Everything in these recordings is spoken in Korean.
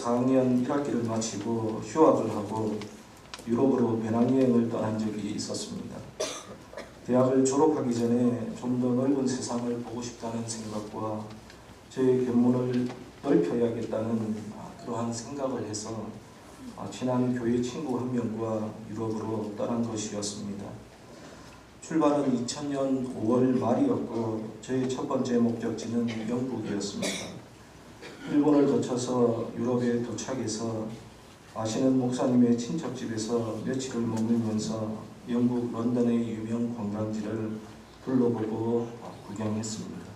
4학년 1학기를 마치고 휴학을 하고 유럽으로 배낭여행을 떠난 적이 있었습니다. 대학을 졸업하기 전에 좀 더 넓은 세상을 보고 싶다는 생각과 저의 견문을 넓혀야겠다는 아, 그러한 생각을 해서 아, 친한 교회 친구 한 명과 유럽으로 떠난 것이었습니다. 출발은 2000년 5월 말이었고 저의 첫 번째 목적지는 영국이었습니다. 일본을 거쳐서 유럽에 도착해서 아시는 목사님의 친척집에서 며칠을 머물면서 영국 런던의 유명 관광지를 둘러보고 구경했습니다.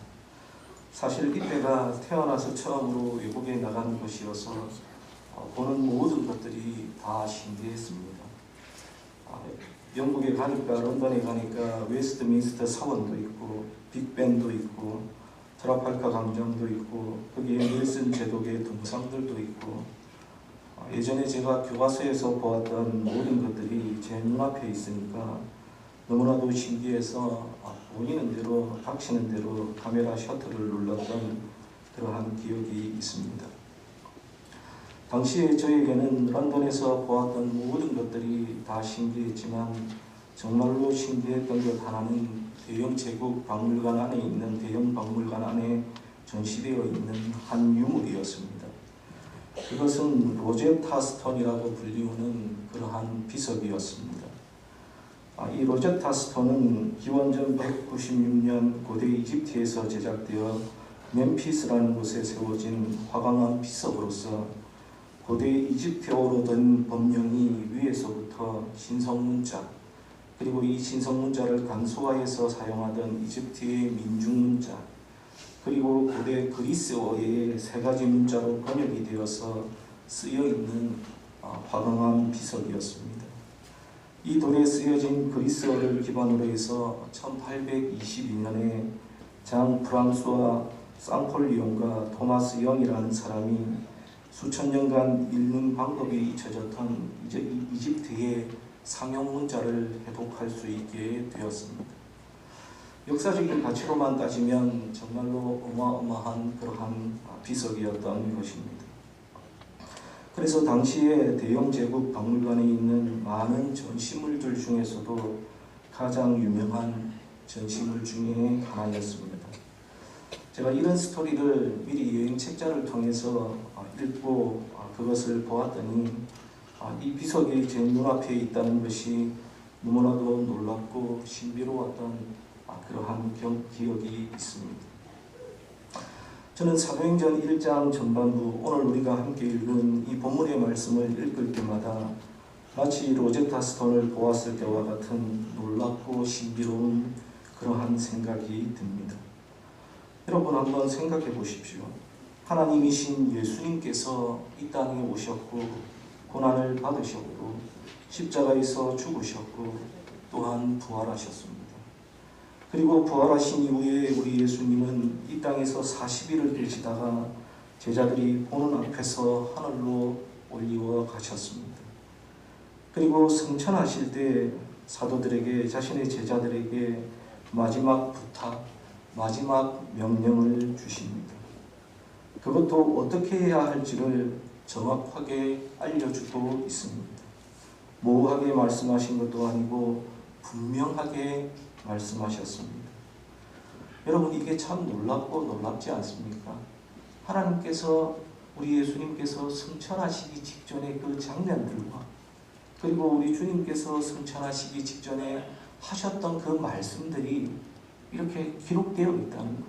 사실 이때가 태어나서 처음으로 외국에 나가는 것이어서 어, 보는 모든 것들이 다 신기했습니다. 아, 영국에 가니까 런던에 가니까 웨스트민스터 사원도 있고 빅벤도 있고 트라팔가 광장도 있고 거기에 닐슨 제독의 동상들도 있고 어, 예전에 제가 교과서에서 보았던 모든 것들이 제 눈앞에 있으니까 너무나도 신기해서 아, 보이는 대로 닥치는 대로 카메라 셔터를 눌렀던 그러한 기억이 있습니다. 당시에 저에게는 런던에서 보았던 모든 것들이 다 신기했지만 정말로 신기했던 것 하나는 대형 제국 박물관 안에 있는 대형 박물관 안에 전시되어 있는 한 유물이었습니다. 그것은 로제타 스톤이라고 불리우는 그러한 비석이었습니다. 아, 이 로제타 스톤은 기원전 196년 고대 이집트에서 제작되어 멤피스라는 곳에 세워진 화강암 비석으로서 고대 이집트어로 된 법령이 위에서부터 신성문자 그리고 이 신성 문자를 간소화해서 사용하던 이집트의 민중 문자 그리고 고대 그리스어의 세 가지 문자로 번역이 되어서 쓰여 있는 어, 화강암 비석이었습니다. 이 돌에 쓰여진 그리스어를 기반으로 해서 1822년에 장 프랑스와 쌍폴리온과 토마스 영이라는 사람이 수천 년간 읽는 방법이 잊혀졌던 이집트의 상형 문자를 해독할 수 있게 되었습니다. 역사적인 가치로만 따지면 정말로 어마어마한 그러한 비석이었던 것입니다. 그래서 당시에 대영 제국 박물관에 있는 많은 전시물들 중에서도 가장 유명한 전시물 중에 하나였습니다. 제가 이런 스토리를 미리 여행 책자를 통해서 읽고 그것을 보았더니 이 비석이 제 눈앞에 있다는 것이 너무나도 놀랍고 신비로웠던 그러한 기억이 있습니다. 저는 사도행전 1장 전반부 오늘 우리가 함께 읽은 이 본문의 말씀을 읽을 때마다 마치 로제타 스톤을 보았을 때와 같은 놀랍고 신비로운 그러한 생각이 듭니다. 여러분 한번 생각해 보십시오. 하나님이신 예수님께서 이 땅에 오셨고 고난을 받으셨고 십자가에서 죽으셨고 또한 부활하셨습니다. 그리고 부활하신 이후에 우리 예수님은 이 땅에서 40일을 계시다가 제자들이 보는 앞에서 하늘로 올리워 가셨습니다. 그리고 승천하실 때 사도들에게 자신의 제자들에게 마지막 부탁, 마지막 명령을 주십니다. 그것도 어떻게 해야 할지를 정확하게 알려주고 있습니다. 모호하게 말씀하신 것도 아니고 분명하게 말씀하셨습니다. 여러분 이게 참 놀랍고 놀랍지 않습니까? 하나님께서 우리 예수님께서 승천하시기 직전의 그 장면들과 그리고 우리 주님께서 승천하시기 직전에 하셨던 그 말씀들이 이렇게 기록되어 있다는 것.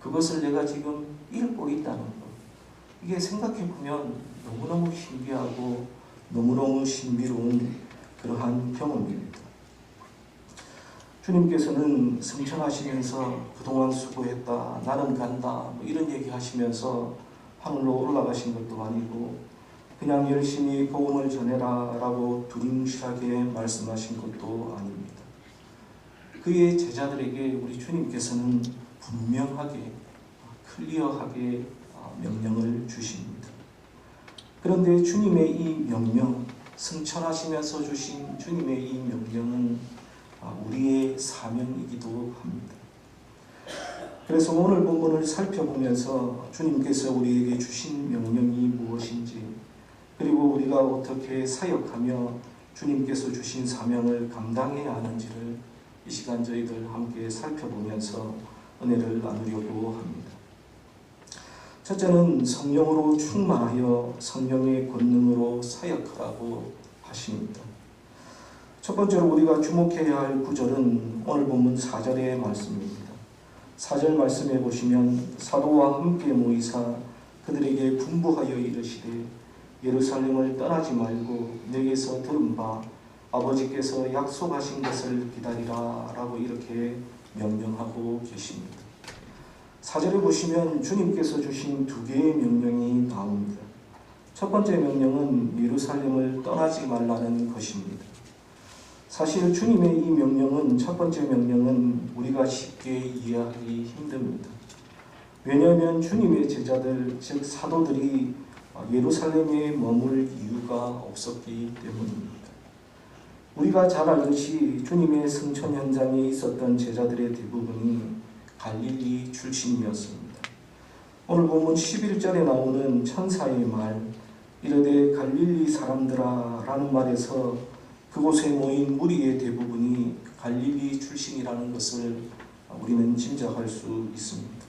그것을 내가 지금 읽고 있다는 것. 이게 생각해 보면 너무너무 신기하고 너무너무 신비로운 그러한 경험입니다. 주님께서는 승천하시면서 그동안 수고했다, 나는 간다, 뭐 이런 얘기 하시면서 하늘로 올라가신 것도 아니고 그냥 열심히 복음을 전해라 라고 두림실하게 말씀하신 것도 아닙니다. 그의 제자들에게 우리 주님께서는 분명하게, 클리어하게 명령을 주십니다. 그런데 주님의 이 명령, 승천하시면서 주신 주님의 이 명령은 우리의 사명이기도 합니다. 그래서 오늘 본문을 살펴보면서 주님께서 우리에게 주신 명령이 무엇인지 우리가 어떻게 사역하며 주님께서 주신 사명을 감당해야 하는지를 이 시간 저희들 함께 살펴보면서 은혜를 나누려고 합니다. 첫째는 성령으로 충만하여 성령의 권능으로 사역하라고 하십니다. 첫 번째로 우리가 주목해야 할 구절은 오늘 본문 4절의 말씀입니다. 4절 말씀에 보시면 사도와 함께 모이사 그들에게 분부하여 이르시되 예루살렘을 떠나지 말고 내게서 들은 바 아버지께서 약속하신 것을 기다리라 라고 이렇게 명령하고 계십니다. 사절에 보시면 주님께서 주신 두 개의 명령이 나옵니다. 첫 번째 명령은 예루살렘을 떠나지 말라는 것입니다. 사실 주님의 이 명령은 첫 번째 명령은 우리가 쉽게 이해하기 힘듭니다. 왜냐하면 주님의 제자들 즉 사도들이 예루살렘에 머물 이유가 없었기 때문입니다. 우리가 잘 알듯이 주님의 승천 현장에 있었던 제자들의 대부분이 갈릴리 출신이었습니다. 오늘 보면 11절에 나오는 천사의 말 이르되 갈릴리 사람들아 라는 말에서 그곳에 모인 무리의 대부분이 갈릴리 출신이라는 것을 우리는 짐작할 수 있습니다.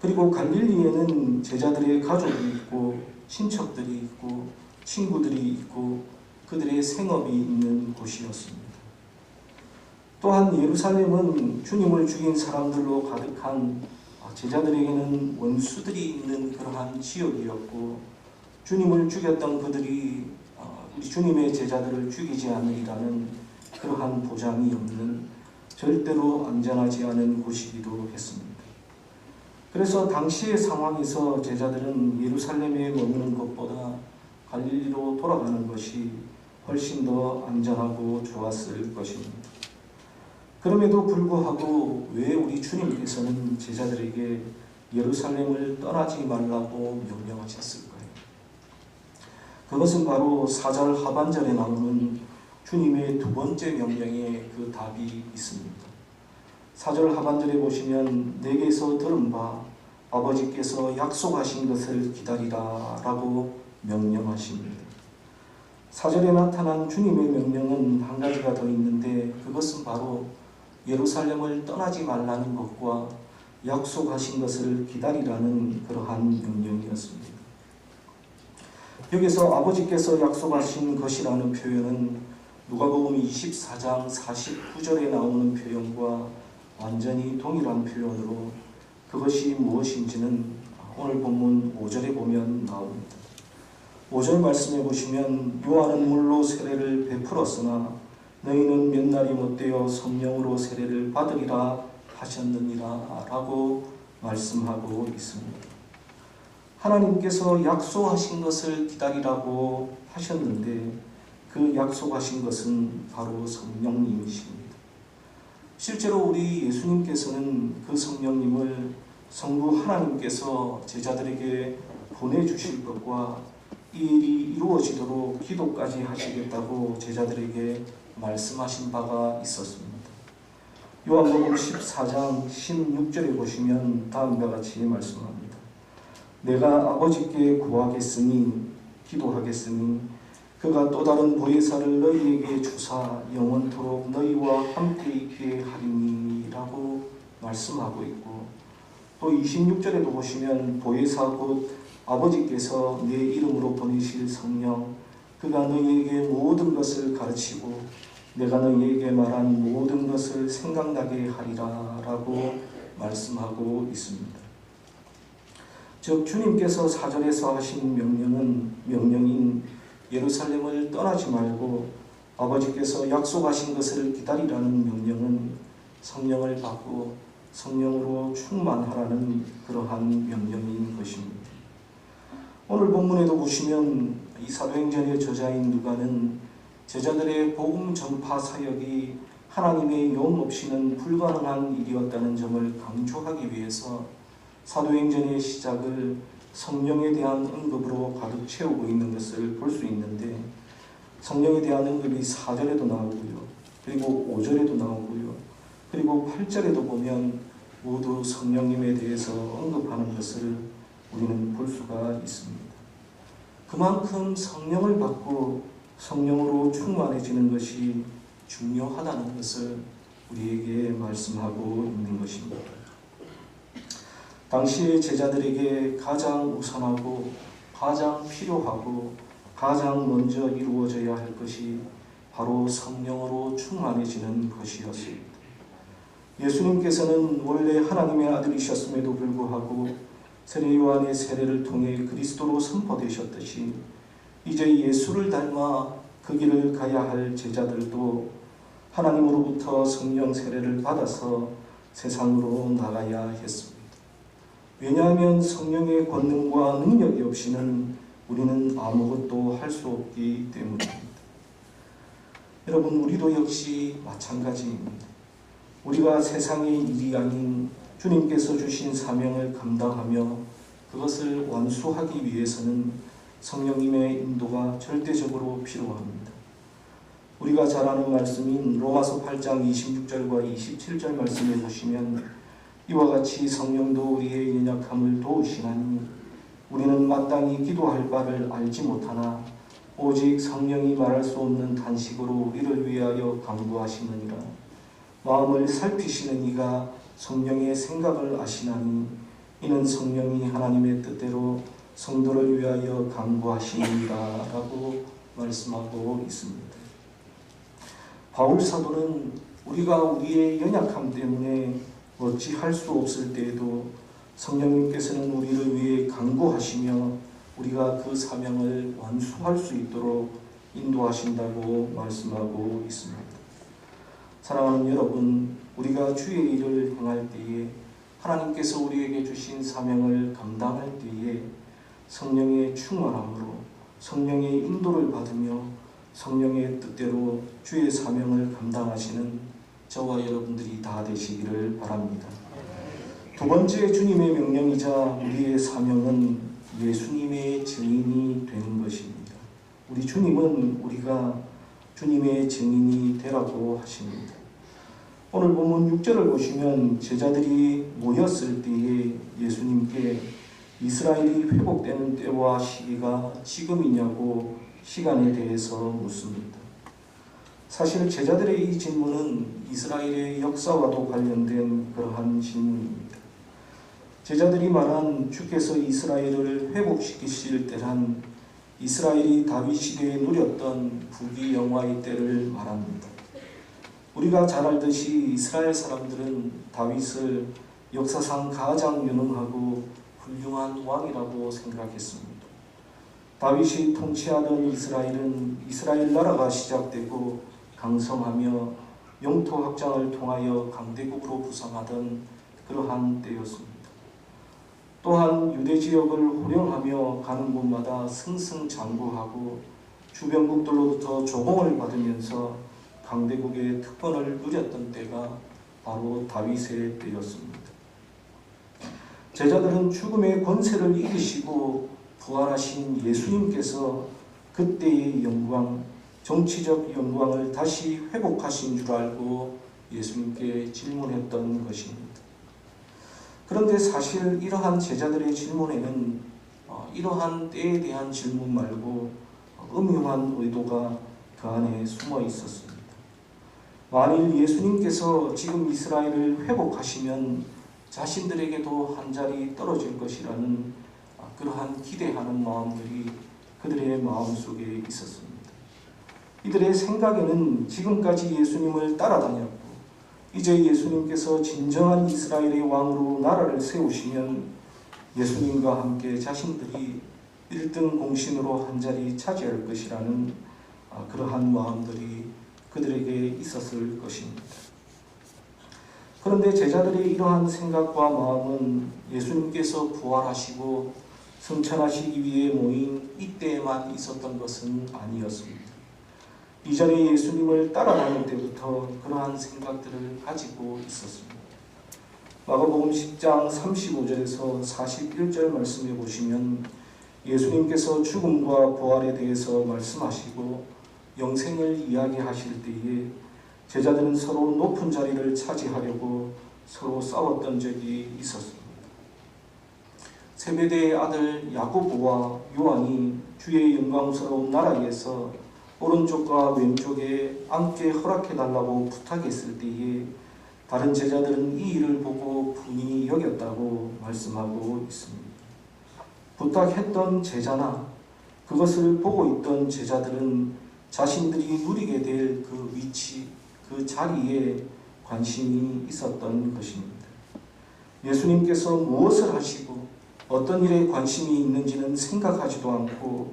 그리고 갈릴리에는 제자들의 가족이 있고 친척들이 있고 친구들이 있고 그들의 생업이 있는 곳이었습니다. 또한 예루살렘은 주님을 죽인 사람들로 가득한 제자들에게는 원수들이 있는 그러한 지역이었고 주님을 죽였던 그들이 우리 주님의 제자들을 죽이지 않으리라는 그러한 보장이 없는 절대로 안전하지 않은 곳이기도 했습니다. 그래서 당시의 상황에서 제자들은 예루살렘에 머무는 것보다 갈릴리로 돌아가는 것이 훨씬 더 안전하고 좋았을 것입니다. 그럼에도 불구하고 왜 우리 주님께서는 제자들에게 예루살렘을 떠나지 말라고 명령하셨을까요? 그것은 바로 사절 하반절에 나오는 주님의 두 번째 명령에 그 답이 있습니다. 사절 하반절에 보시면 내게서 들은 바 아버지께서 약속하신 것을 기다리라 라고 명령하십니다. 사절에 나타난 주님의 명령은 한 가지가 더 있는데 그것은 바로 예루살렘을 떠나지 말라는 것과 약속하신 것을 기다리라는 그러한 명령이었습니다. 여기서 아버지께서 약속하신 것이라는 표현은 누가복음 24장 49절에 나오는 표현과 완전히 동일한 표현으로 그것이 무엇인지는 오늘 본문 5절에 보면 나옵니다. 5절 말씀해 보시면 요한은 물로 세례를 베풀었으나 너희는 몇 날이 못되어 성령으로 세례를 받으리라 하셨느니라 라고 말씀하고 있습니다. 하나님께서 약속하신 것을 기다리라고 하셨는데 그 약속하신 것은 바로 성령님이십니다. 실제로 우리 예수님께서는 그 성령님을 성부 하나님께서 제자들에게 보내주실 것과 이 일이 이루어지도록 기도까지 하시겠다고 제자들에게 말씀하신 바가 있었습니다. 요한복음 14장 16절에 보시면 다음과 같이 말씀합니다. 내가 아버지께 구하겠으니 기도하겠으니 그가 또 다른 보혜사를 너희에게 주사 영원토록 너희와 함께 있게 하리니라고 말씀하고 있고 또 26절에도 보시면 보혜사 곧 아버지께서 내 이름으로 보내실 성령 그가 너희에게 모든 것을 가르치고 내가 너희에게 말한 모든 것을 생각나게 하리라 라고 말씀하고 있습니다. 즉 주님께서 사절에서 하신 명령은 명령인 예루살렘을 떠나지 말고 아버지께서 약속하신 것을 기다리라는 명령은 성령을 받고 성령으로 충만하라는 그러한 명령인 것입니다. 오늘 본문에도 보시면 이 사도행전의 저자인 누가는 제자들의 복음 전파 사역이 하나님의 용 없이는 불가능한 일이었다는 점을 강조하기 위해서 사도행전의 시작을 성령에 대한 언급으로 가득 채우고 있는 것을 볼 수 있는데 성령에 대한 언급이 4절에도 나오고요. 그리고 5절에도 나오고요. 그리고 8절에도 보면 모두 성령님에 대해서 언급하는 것을 우리는 볼 수가 있습니다. 그만큼 성령을 받고 성령으로 충만해지는 것이 중요하다는 것을 우리에게 말씀하고 있는 것입니다. 당시의 제자들에게 가장 우선하고 가장 필요하고 가장 먼저 이루어져야 할 것이 바로 성령으로 충만해지는 것이었습니다. 예수님께서는 원래 하나님의 아들이셨음에도 불구하고 세례 요한의 세례를 통해 그리스도로 선포되셨듯이 이제 예수를 닮아 그 길을 가야 할 제자들도 하나님으로부터 성령 세례를 받아서 세상으로 나가야 했습니다. 왜냐하면 성령의 권능과 능력이 없이는 우리는 아무것도 할 수 없기 때문입니다. 여러분, 우리도 역시 마찬가지입니다. 우리가 세상의 일이 아닌 주님께서 주신 사명을 감당하며 그것을 완수하기 위해서는 성령님의 인도가 절대적으로 필요합니다. 우리가 잘 아는 말씀인 로마서 8장 26절과 27절 말씀에 보시면 이와 같이 성령도 우리의 연약함을 도우시나니 우리는 마땅히 기도할 바를 알지 못하나 오직 성령이 말할 수 없는 단식으로 우리를 위하여 강구하시느니라 마음을 살피시는 이가 성령의 생각을 아시나니 이는 성령이 하나님의 뜻대로 성도를 위하여 강구하시니라라고 말씀하고 있습니다. 바울 사도는 우리가 우리의 연약함 때문에 어찌 할 수 없을 때에도 성령님께서는 우리를 위해 강구하시며 우리가 그 사명을 완수할 수 있도록 인도하신다고 말씀하고 있습니다. 사랑하는 여러분, 우리가 주의 일을 행할 때에 하나님께서 우리에게 주신 사명을 감당할 때에 성령의 충만함으로 성령의 인도를 받으며 성령의 뜻대로 주의 사명을 감당하시는 저와 여러분들이 다 되시기를 바랍니다. 두 번째 주님의 명령이자 우리의 사명은 예수님의 증인이 되는 것입니다. 우리 주님은 우리가 주님의 증인이 되라고 하십니다. 오늘 본문 6절을 보시면 제자들이 모였을 때에 예수님께 이스라엘이 회복되는 때와 시기가 지금이냐고 시간에 대해서 묻습니다. 사실 제자들의 이 질문은 이스라엘의 역사와도 관련된 그러한 질문입니다. 제자들이 말한 주께서 이스라엘을 회복시키실 때란 이스라엘이 다윗 시대에 누렸던 부귀 영화의 때를 말합니다. 우리가 잘 알듯이 이스라엘 사람들은 다윗을 역사상 가장 유능하고 훌륭한 왕이라고 생각했습니다. 다윗이 통치하던 이스라엘은 이스라엘 나라가 시작되고 강성하며 영토 확장을 통하여 강대국으로 부상하던 그러한 때였습니다. 또한 유대 지역을 호령하며 가는 곳마다 승승장구하고 주변국들로부터 조공을 받으면서 강대국의 특권을 누렸던 때가 바로 다윗의 때였습니다. 제자들은 죽음의 권세를 이기시고 부활하신 예수님께서 그때의 영광, 정치적 영광을 다시 회복하신 줄 알고 예수님께 질문했던 것입니다. 그런데 사실 이러한 제자들의 질문에는 어, 이러한 때에 대한 질문 말고 음흉한 의도가 그 안에 숨어 있었습니다. 만일 예수님께서 지금 이스라엘을 회복하시면 자신들에게도 한 자리 떨어질 것이라는 그러한 기대하는 마음들이 그들의 마음속에 있었습니다. 이들의 생각에는 지금까지 예수님을 따라다녔고 이제 예수님께서 진정한 이스라엘의 왕으로 나라를 세우시면 예수님과 함께 자신들이 1등 공신으로 한 자리 차지할 것이라는 그러한 마음들이 그들에게 있었을 것입니다. 그런데 제자들의 이러한 생각과 마음은 예수님께서 부활하시고 승천하시기 위해 모인 이때에만 있었던 것은 아니었습니다. 이전에 예수님을 따라다닐 때부터 그러한 생각들을 가지고 있었습니다. 마가복음 10장 35절에서 41절 말씀해 보시면 예수님께서 죽음과 부활에 대해서 말씀하시고 영생을 이야기하실 때에 제자들은 서로 높은 자리를 차지하려고 서로 싸웠던 적이 있었습니다. 세베대의 아들 야고보와 요한이 주의 영광스러운 나라에서 오른쪽과 왼쪽에 앉게 허락해 달라고 부탁했을 때에 다른 제자들은 이 일을 보고 분이 여겼다고 말씀하고 있습니다. 부탁했던 제자나 그것을 보고 있던 제자들은 자신들이 누리게 될 그 위치, 그 자리에 관심이 있었던 것입니다. 예수님께서 무엇을 하시고 어떤 일에 관심이 있는지는 생각하지도 않고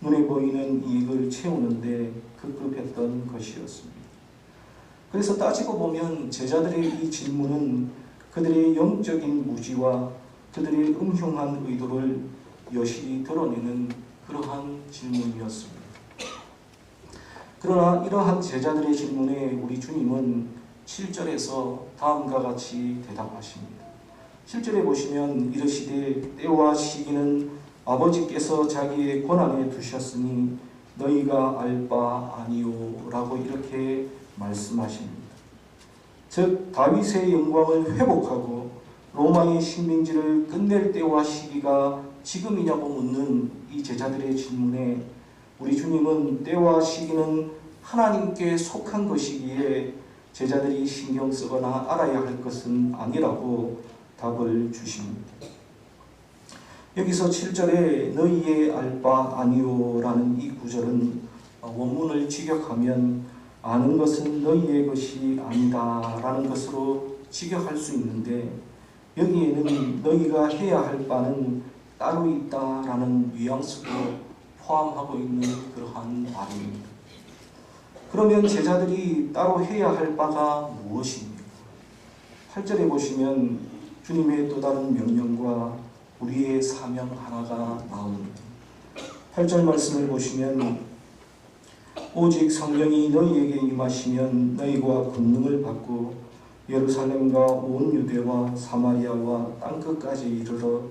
눈에 보이는 이익을 채우는데 급급했던 것이었습니다. 그래서 따지고 보면 제자들의 이 질문은 그들의 영적인 무지와 그들의 음흉한 의도를 여실히 드러내는 그러한 질문이었습니다. 그러나 이러한 제자들의 질문에 우리 주님은 7절에서 다음과 같이 대답하십니다. 7절에 보시면 이르시되 때와 시기는 아버지께서 자기의 권한에 두셨으니 너희가 알 바 아니오라고 이렇게 말씀하십니다. 즉 다윗의 영광을 회복하고 로마의 식민지를 끝낼 때와 시기가 지금이냐고 묻는 이 제자들의 질문에 우리 주님은 때와 시기는 하나님께 속한 것이기에 제자들이 신경 쓰거나 알아야 할 것은 아니라고 답을 주십니다. 여기서 7절에 너희의 알바 아니오라는 이 구절은 원문을 직역하면 아는 것은 너희의 것이 아니다 라는 것으로 직역할 수 있는데 여기에는 너희가 해야 할 바는 따로 있다 라는 뉘앙스도 포함하고 있는 그러한 말입니다. 그러면 제자들이 따로 해야 할 바가 무엇입니까? 8절에 보시면 주님의 또 다른 명령과 우리의 사명 하나가 나옵니다. 8절 말씀을 보시면 오직 성령이 너희에게 임하시면 너희가 권능을 받고 예루살렘과 온 유대와 사마리아와 땅끝까지 이르러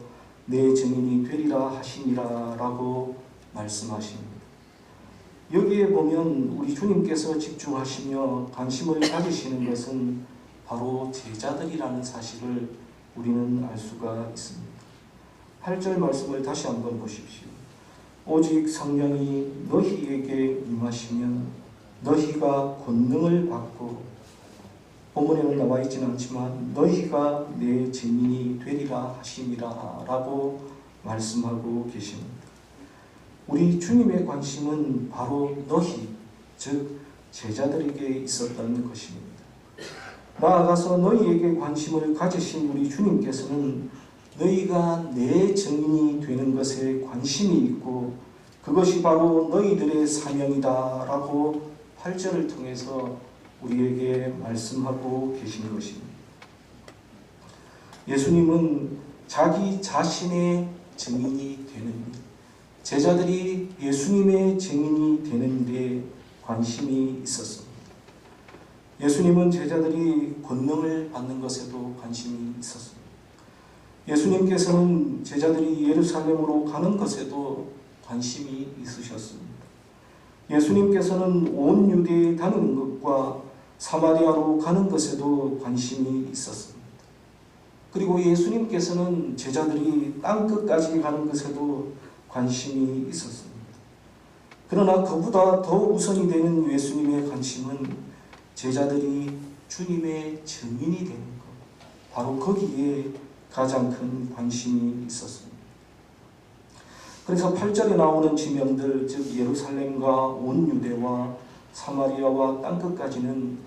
내 증인이 되리라 하시니라 라고 말씀하십니다. 여기에 보면 우리 주님께서 집중하시며 관심을 가지시는 것은 바로 제자들이라는 사실을 우리는 알 수가 있습니다. 8절 말씀을 다시 한번 보십시오. 오직 성령이 너희에게 임하시면 너희가 권능을 받고 본문에는 나와 있지는 않지만 너희가 내 증인이 되리라 하시니라 라고 말씀하고 계십니다. 우리 주님의 관심은 바로 너희, 즉 제자들에게 있었던 것입니다. 나아가서 너희에게 관심을 가지신 우리 주님께서는 너희가 내 증인이 되는 것에 관심이 있고 그것이 바로 너희들의 사명이다 라고 8절을 통해서 우리에게 말씀하고 계신 것입니다. 예수님은 자기 자신의 증인이 되는 제자들이 예수님의 증인이 되는 데 관심이 있었습니다. 예수님은 제자들이 권능을 받는 것에도 관심이 있었습니다. 예수님께서는 제자들이 예루살렘으로 가는 것에도 관심이 있으셨습니다. 예수님께서는 온 유대에 다니는 것과 사마리아로 가는 것에도 관심이 있었습니다. 그리고 예수님께서는 제자들이 땅 끝까지 가는 것에도 관심이 있었습니다. 그러나 그보다 더 우선이 되는 예수님의 관심은 제자들이 주님의 증인이 되는 것, 바로 거기에 가장 큰 관심이 있었습니다. 그래서 8절에 나오는 지명들, 즉 예루살렘과 온 유대와 사마리아와 땅끝까지는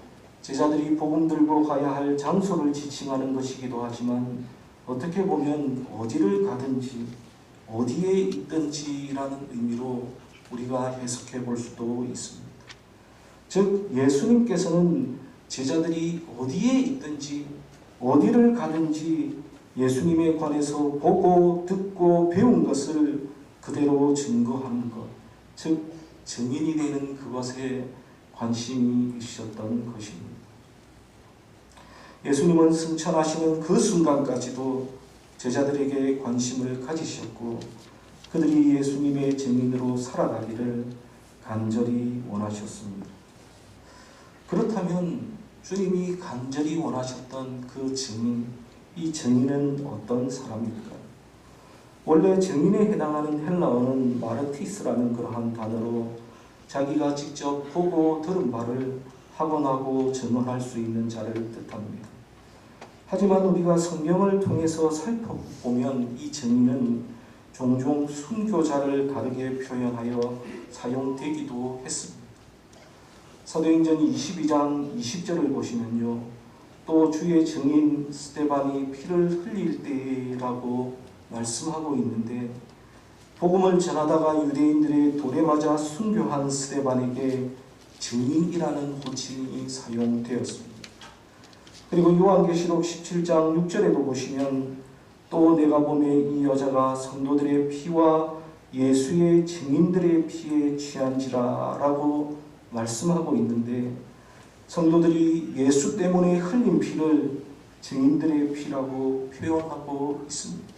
제자들이 복음 들고 가야 할 장소를 지칭하는 것이기도 하지만 어떻게 보면 어디를 가든지 어디에 있든지라는 의미로 우리가 해석해 볼 수도 있습니다. 즉 예수님께서는 제자들이 어디에 있든지 어디를 가든지 예수님에 관해서 보고 듣고 배운 것을 그대로 증거하는 것, 즉 증인이 되는 그것에 관심이 있으셨던 것입니다. 예수님은 승천하시는 그 순간까지도 제자들에게 관심을 가지셨고 그들이 예수님의 증인으로 살아가기를 간절히 원하셨습니다. 그렇다면 주님이 간절히 원하셨던 그 증인, 이 증인은 어떤 사람일까요? 원래 증인에 해당하는 헬라어는 마르티스라는 그러한 단어로 자기가 직접 보고 들은 바를 확언하고 증언할 수 있는 자를 뜻합니다. 하지만 우리가 성경을 통해서 살펴보면 이 증인은 종종 순교자를 다르게 표현하여 사용되기도 했습니다. 사도행전 22장 20절을 보시면요. 또 주의 증인 스테반이 피를 흘릴 때라고 말씀하고 있는데 복음을 전하다가 유대인들의 돌에 맞아 순교한 스테반에게 증인이라는 호칭이 사용되었습니다. 그리고 요한계시록 17장 6절에도 보시면 또 내가 보매 이 여자가 성도들의 피와 예수의 증인들의 피에 취한지라 라고 말씀하고 있는데 성도들이 예수 때문에 흘린 피를 증인들의 피라고 표현하고 있습니다.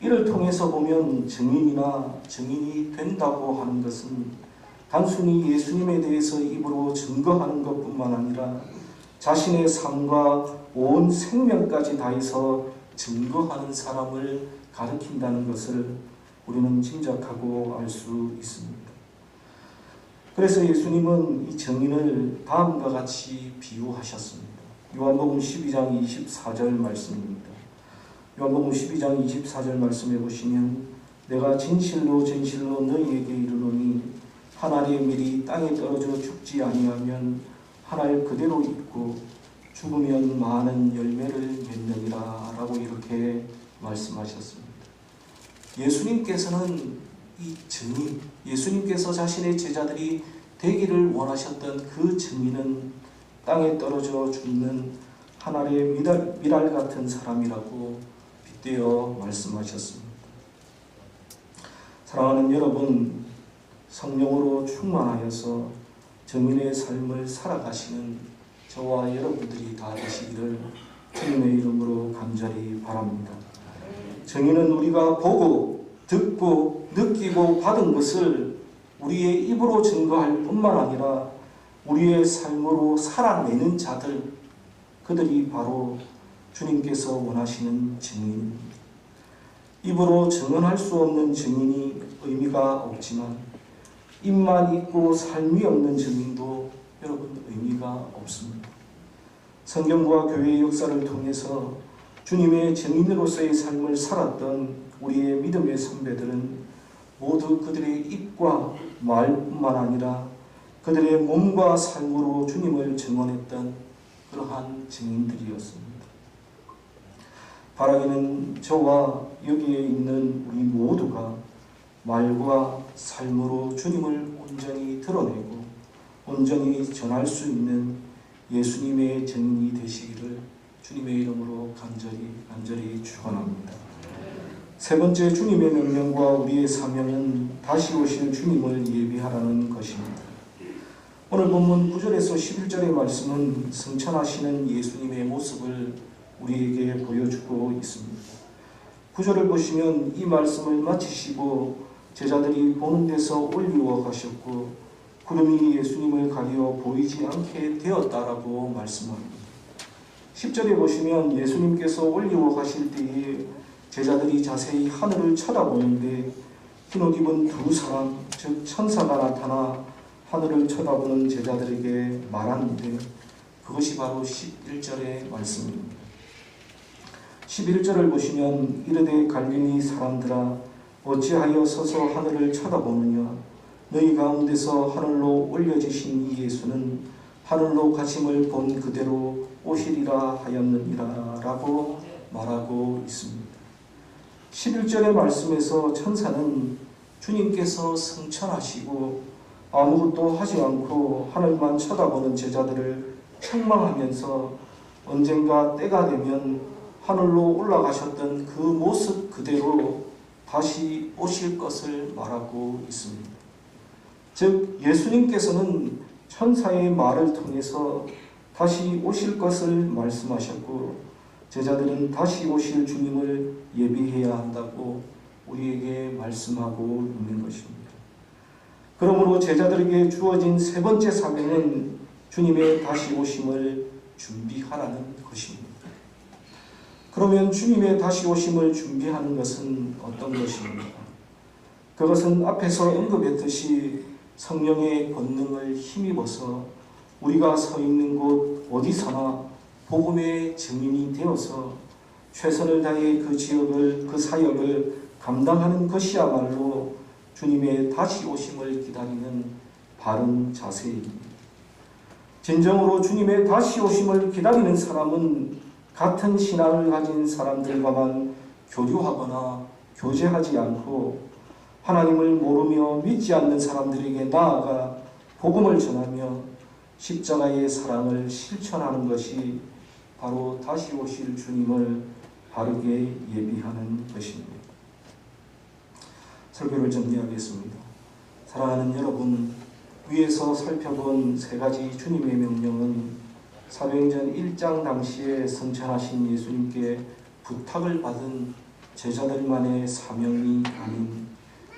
이를 통해서 보면 증인이나 증인이 된다고 하는 것은 단순히 예수님에 대해서 입으로 증거하는 것뿐만 아니라 자신의 삶과 온 생명까지 다해서 증거하는 사람을 가리킨다는 것을 우리는 짐작하고 알 수 있습니다. 그래서 예수님은 이 증인을 다음과 같이 비유하셨습니다. 요한복음 12장 24절 말씀입니다. 요한복음 12장 24절 말씀해 보시면 내가 진실로 진실로 너희에게 이르노니 한 알의 밀이 땅에 떨어져 죽지 아니하면 한알 그대로 있고 죽으면 많은 열매를 맺느니라 라고 이렇게 말씀하셨습니다. 예수님께서는 이 증인, 예수님께서 자신의 제자들이 되기를 원하셨던 그 증인은 땅에 떨어져 죽는 하나의 미랄, 미랄 같은 사람이라고 빗대어 말씀하셨습니다. 사랑하는 여러분, 성령으로 충만하여서 정인의 삶을 살아가시는 저와 여러분들이 다 되시기를 주님의 이름으로 간절히 바랍니다. 정인은 우리가 보고 듣고 느끼고 받은 것을 우리의 입으로 증거할 뿐만 아니라 우리의 삶으로 살아내는 자들 그들이 바로 주님께서 원하시는 증인입니다. 입으로 증언할 수 없는 증인이 의미가 없지만 입만 있고 삶이 없는 증인도 여러분 의미가 없습니다. 성경과 교회의 역사를 통해서 주님의 증인으로서의 삶을 살았던 우리의 믿음의 선배들은 모두 그들의 입과 말뿐만 아니라 그들의 몸과 삶으로 주님을 증언했던 그러한 증인들이었습니다. 바라기는 저와 여기에 있는 우리 모두가 말과 삶으로 주님을 온전히 드러내고 온전히 전할 수 있는 예수님의 증인이 되시기를 주님의 이름으로 간절히 간절히 축원합니다. 세 번째 주님의 명령과 우리의 사명은 다시 오실 주님을 예비하라는 것입니다. 오늘 본문 9절에서 11절의 말씀은 승천하시는 예수님의 모습을 우리에게 보여주고 있습니다. 9절을 보시면 이 말씀을 마치시고 제자들이 보는 데서 올리워 가셨고 구름이 예수님을 가리어 보이지 않게 되었다라고 말씀합니다. 10절에 보시면 예수님께서 올리워 가실 때에 제자들이 자세히 하늘을 쳐다보는데 흰옷 입은 두 사람 즉 천사가 나타나 하늘을 쳐다보는 제자들에게 말하는데 그것이 바로 11절의 말씀입니다. 11절을 보시면 이르되 갈릴리 사람들아 어찌하여 서서 하늘을 쳐다보느냐 너희 가운데서 하늘로 올려지신 이 예수는 하늘로 가심을 본 그대로 오시리라 하였느니라 라고 말하고 있습니다. 11절의 말씀에서 천사는 주님께서 승천하시고 아무것도 하지 않고 하늘만 쳐다보는 제자들을 책망하면서 언젠가 때가 되면 하늘로 올라가셨던 그 모습 그대로 다시 오실 것을 말하고 있습니다. 즉 예수님께서는 천사의 말을 통해서 다시 오실 것을 말씀하셨고 제자들은 다시 오실 주님을 예비해야 한다고 우리에게 말씀하고 있는 것입니다. 그러므로 제자들에게 주어진 세 번째 사명은 주님의 다시 오심을 준비하라는 것입니다. 그러면 주님의 다시 오심을 준비하는 것은 어떤 것입니까? 그것은 앞에서 언급했듯이 성령의 권능을 힘입어서 우리가 서 있는 곳 어디서나 복음의 증인이 되어서 최선을 다해 그 지역을 그 사역을 감당하는 것이야말로 주님의 다시 오심을 기다리는 바른 자세입니다. 진정으로 주님의 다시 오심을 기다리는 사람은 같은 신앙을 가진 사람들과만 교류하거나 교제하지 않고 하나님을 모르며 믿지 않는 사람들에게 나아가 복음을 전하며 십자가의 사랑을 실천하는 것이 바로 다시 오실 주님을 바르게 예비하는 것입니다. 설교를 정리하겠습니다. 사랑하는 여러분, 위에서 살펴본 세 가지 주님의 명령은 사도행전 1장 당시에 성천하신 예수님께 부탁을 받은 제자들만의 사명이 아닌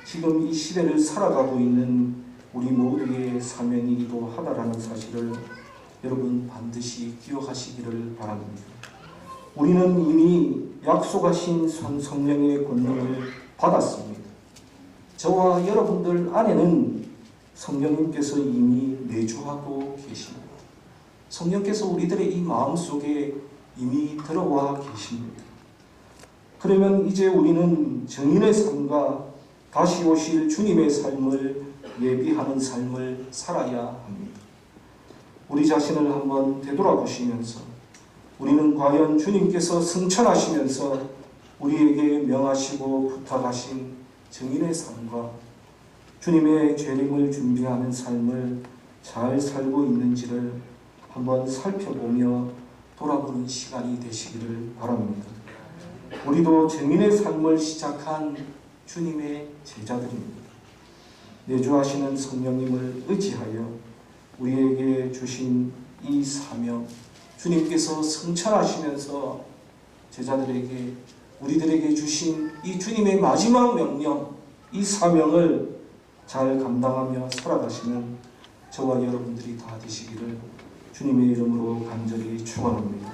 지금 이 시대를 살아가고 있는 우리 모두의 사명이기도 하다라는 사실을 여러분 반드시 기억하시기를 바랍니다. 우리는 이미 약속하신 성- 성령의 권능을 받았습니다. 저와 여러분들 안에는 성령님께서 이미 내주하고 계십니다. 성령께서 우리들의 이 마음 속에 이미 들어와 계십니다. 그러면 이제 우리는 정인의 삶과 다시 오실 주님의 삶을 예비하는 삶을 살아야 합니다. 우리 자신을 한번 되돌아보시면서 우리는 과연 주님께서 승천하시면서 우리에게 명하시고 부탁하신 정인의 삶과 주님의 죄림을 준비하는 삶을 잘 살고 있는지를 한번 살펴보며 돌아보는 시간이 되시기를 바랍니다. 우리도 정인의 삶을 시작한 주님의 제자들입니다. 내주하시는 성령님을 의지하여 우리에게 주신 이 사명, 주님께서 성찰하시면서 제자들에게 우리들에게 주신 이 주님의 마지막 명령, 이 사명을 잘 감당하며 살아가시는 저와 여러분들이 다 되시기를 주님의 이름으로 간절히 축원합니다.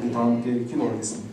우리 다 함께 기도하겠습니다.